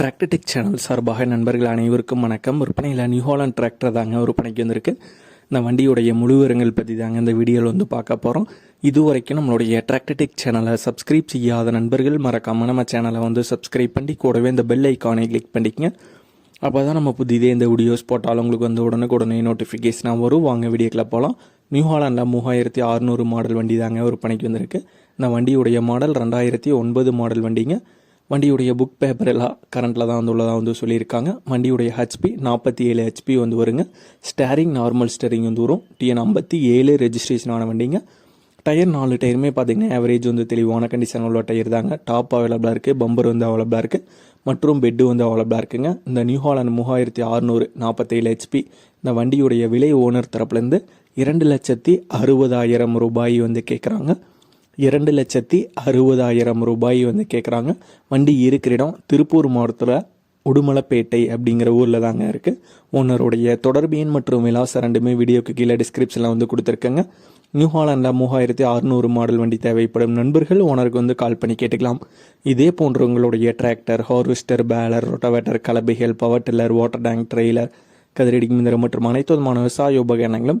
Tractor Tech channel சார்பாக நண்பர்கள் அனைவருக்கும் வணக்கம். விற்பனையில் நியூஹாலண்ட் டிராக்டர் தாங்க விற்பனைக்கு வந்திருக்கு. இந்த வண்டியுடைய முழுவிரங்கள் பற்றி தாங்க இந்த வீடியோவில் வந்து பார்க்க போகிறோம் இது வரைக்கும் நம்மளுடைய டிராக்டர்டெக் சேனலை சப்ஸ்கிரைப் செய்யாத நண்பர்கள் மறக்காமல் நம்ம சேனலை வந்து சப்ஸ்கிரைப் பண்ணி கூடவே இந்த பெல் ஐக்கானை கிளிக் பண்ணிக்கங்க. அப்போ தான் நம்ம புதிதே இந்த வீடியோஸ் போட்டாலும் உங்களுக்கு வந்து உடனுக்குடனே நோட்டிஃபிகேஷனாக வரும். வாங்க வீடியோக்கில் போகலாம் நியூஹாலாண்டில் மூவாயிரத்தி அறுநூறு மாடல் வண்டி தாங்க விற்பனைக்கு வந்திருக்கு. இந்த வண்டியுடைய மாடல் ரெண்டாயிரத்தி ஒன்பது மாடல் வண்டிங்க. வண்டியுடைய புக் பேப்பர் எல்லாம் கரண்ட்டில் தான் வந்து உள்ளதாக வந்து சொல்லியிருக்காங்க. வண்டியுடைய ஹெச்பி நாற்பத்தி ஏழு ஹெச்பி வந்து வருங்க. ஸ்டேரிங் நார்மல் ஸ்டேரிங் வந்து வரும். டிஎன் ஐம்பத்தி ஏழு ரெஜிஸ்ட்ரேஷன் ஆன வண்டிங்க. டயர் நாலு டயருமே பார்த்தீங்கன்னா ஆவரேஜ் வந்து தெளிவான கண்டிஷன் உள்ள டயர் தாங்க. டாப் அவைலபிளாக இருக்குது பம்பர் வந்து அவைலபிளாக இருக்குது மற்றும் பெட்டு வந்து அவைலபிளாக இருக்குங்க. இந்த நியூ ஹாலண்ட் மூவாயிரத்தி அறுநூறு நாற்பத்தேழு ஹெச்பி இந்த வண்டியுடைய விலை ஓனர் தரப்புலேருந்து இரண்டு லட்சத்தி அறுபதாயிரம் ரூபாய் வந்து கேட்குறாங்க இரண்டு லட்சத்தி அறுபதாயிரம் ரூபாய் வந்து கேட்குறாங்க வண்டி இருக்கிற இடம் திருப்பூர் மாவட்டத்தில் உடுமலைப்பேட்டை அப்படிங்கிற ஊரில் தாங்க இருக்குது ஓனருடைய தொடர்பு எண் மற்றும் விலாசம் ரெண்டுமே வீடியோக்கு கீழே டிஸ்கிரிப்ஷனில் வந்து கொடுத்துருக்கேங்க. நியூ ஹாலாண்டில் மூவாயிரத்தி அறுநூறு மாடல் வண்டி தேவைப்படும். நண்பர்கள் ஓனருக்கு வந்து கால் பண்ணி கேட்டுக்கலாம். இதே போன்ற உங்களுடைய tractor harvester baler rotavator கலபைகள் power tiller water tank trailer கதிரடி மிந்திரம் மற்றும் அனைத்து விதமான விவசாய உபகரணங்களும்